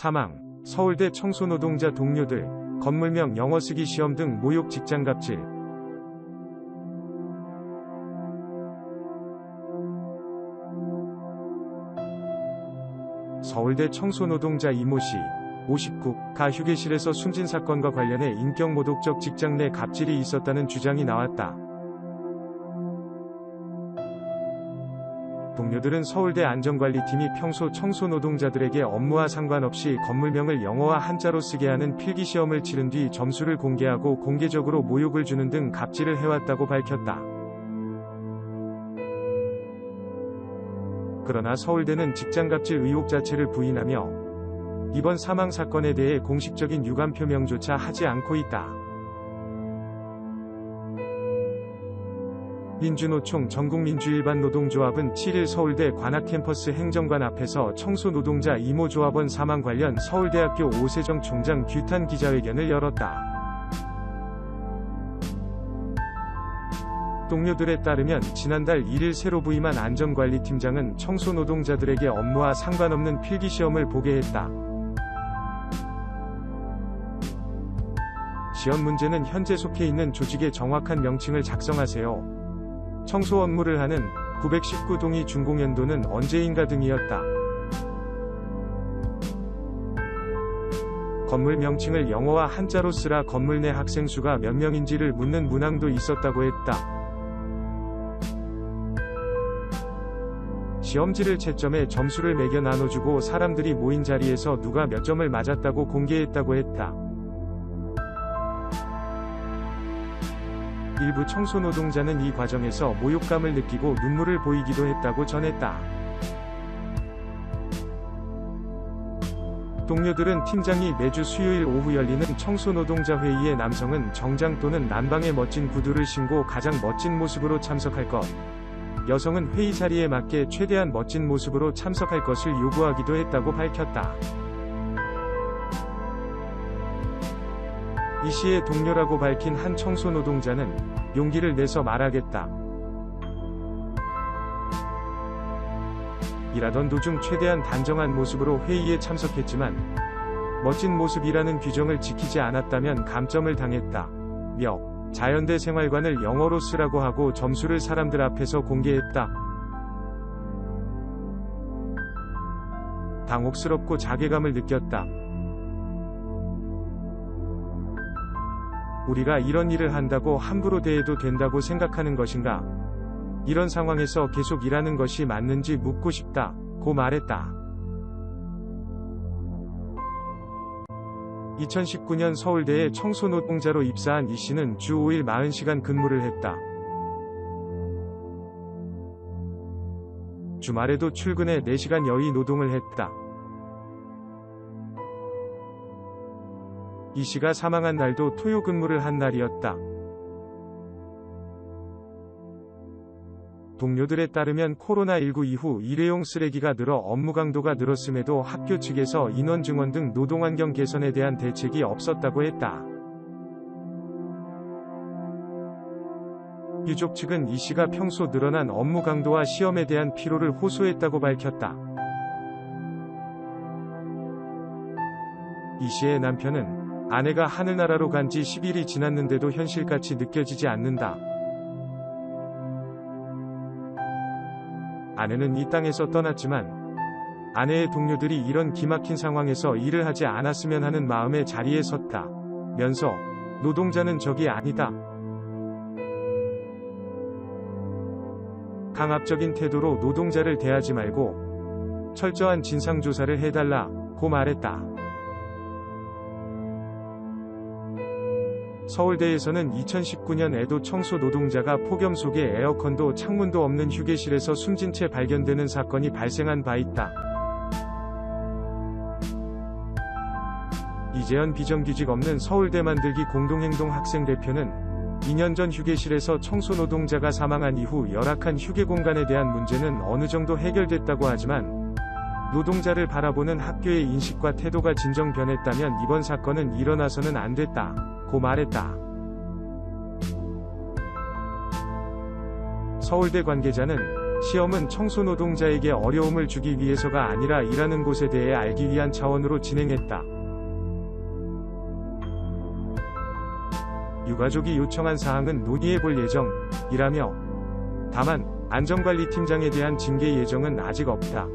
사망, 서울대 청소노동자 동료들, 건물명 영어 쓰기 시험 등 모욕 직장 갑질. 서울대 청소노동자 이모 씨, 59가 휴게실에서 숨진 사건과 관련해 인격 모독적 직장 내 갑질이 있었다는 주장이 나왔다. 동료들은 서울대 안전관리팀이 평소 청소노동자들에게 업무와 상관없이 건물명을 영어와 한자로 쓰게 하는 필기시험을 치른 뒤 점수를 공개하고 공개적으로 모욕을 주는 등 갑질을 해왔다고 밝혔다. 그러나 서울대는 직장갑질 의혹 자체를 부인하며 이번 사망 사건에 대해 공식적인 유감 표명조차 하지 않고 있다. 민주노총 전국민주일반 노동조합은 7일 서울대 관악캠퍼스 행정관 앞에서 청소노동자 이모조합원 사망 관련 서울대학교 오세정 총장 규탄 기자회견을 열었다. 동료들에 따르면 지난달 1일 새로 부임한 안전관리팀장은 청소노동자들에게 업무와 상관없는 필기시험을 보게 했다. 시험 문제는 현재 속해 있는 조직의 정확한 명칭을 작성하세요. 청소 업무를 하는 919동이 준공연도는 언제인가 등이었다. 건물 명칭을 영어와 한자로 쓰라 건물 내 학생 수가 몇 명인지를 묻는 문항도 있었다고 했다. 시험지를 채점해 점수를 매겨 나눠주고 사람들이 모인 자리에서 누가 몇 점을 맞았다고 공개했다고 했다. 일부 청소노동자는 이 과정에서 모욕감을 느끼고 눈물을 보이기도 했다고 전했다. 동료들은 팀장이 매주 수요일 오후 열리는 청소노동자 회의에 남성은 정장 또는 난방의 멋진 구두를 신고 가장 멋진 모습으로 참석할 것. 여성은 회의 자리에 맞게 최대한 멋진 모습으로 참석할 것을 요구하기도 했다고 밝혔다. 이 씨의 동료라고 밝힌 한 청소노동자는 용기를 내서 말하겠다. 일하던 도중 최대한 단정한 모습으로 회의에 참석했지만 멋진 모습이라는 규정을 지키지 않았다면 감점을 당했다. 며 자연대 생활관을 영어로 쓰라고 하고 점수를 사람들 앞에서 공개했다. 당혹스럽고 자괴감을 느꼈다. 우리가 이런 일을 한다고 함부로 대해도 된다고 생각하는 것인가? 이런 상황에서 계속 일하는 것이 맞는지 묻고 싶다. 고 말했다. 2019년 서울대에 청소노동자로 입사한 이 씨는 주 5일 40시간 근무를 했다. 주말에도 출근해 4시간 여의 노동을 했다. 이 씨가 사망한 날도 토요 근무를 한 날이었다. 동료들에 따르면 코로나19 이후 일회용 쓰레기가 늘어 업무 강도가 늘었음에도 학교 측에서 인원 증원 등 노동환경 개선에 대한 대책이 없었다고 했다. 유족 측은 이 씨가 평소 늘어난 업무 강도와 시험에 대한 피로를 호소했다고 밝혔다. 이 씨의 남편은 아내가 하늘나라로 간 지 10일이 지났는데도 현실같이 느껴지지 않는다. 아내는 이 땅에서 떠났지만 아내의 동료들이 이런 기막힌 상황에서 일을 하지 않았으면 하는 마음의 자리에 섰다. 면서 노동자는 적이 아니다. 강압적인 태도로 노동자를 대하지 말고 철저한 진상조사를 해달라 고 말했다. 서울대에서는 2019년에도 청소 노동자가 폭염 속에 에어컨도 창문도 없는 휴게실에서 숨진 채 발견되는 사건이 발생한 바 있다. 이재현 비정규직 없는 서울대 만들기 공동행동 학생 대표는 2년 전 휴게실에서 청소 노동자가 사망한 이후 열악한 휴게 공간에 대한 문제는 어느 정도 해결됐다고 하지만 노동자를 바라보는 학교의 인식과 태도가 진정 변했다면 이번 사건은 일어나서는 안 됐다. 고 말했다. 서울대 관계자는 시험은 청소 노동자에게 어려움을 주기 위해서가 아니라 일하는 곳에 대해 알기 위한 차원으로 진행했다. 유가족이 요청한 사항은 논의해 볼 예정이라며 다만 안전관리팀장에 대한 징계 예정은 아직 없다.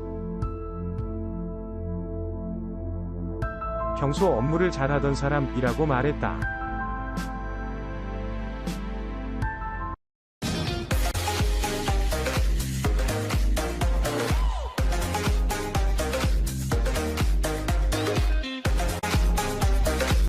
평소 업무를 잘하던 사람이라고 말했다.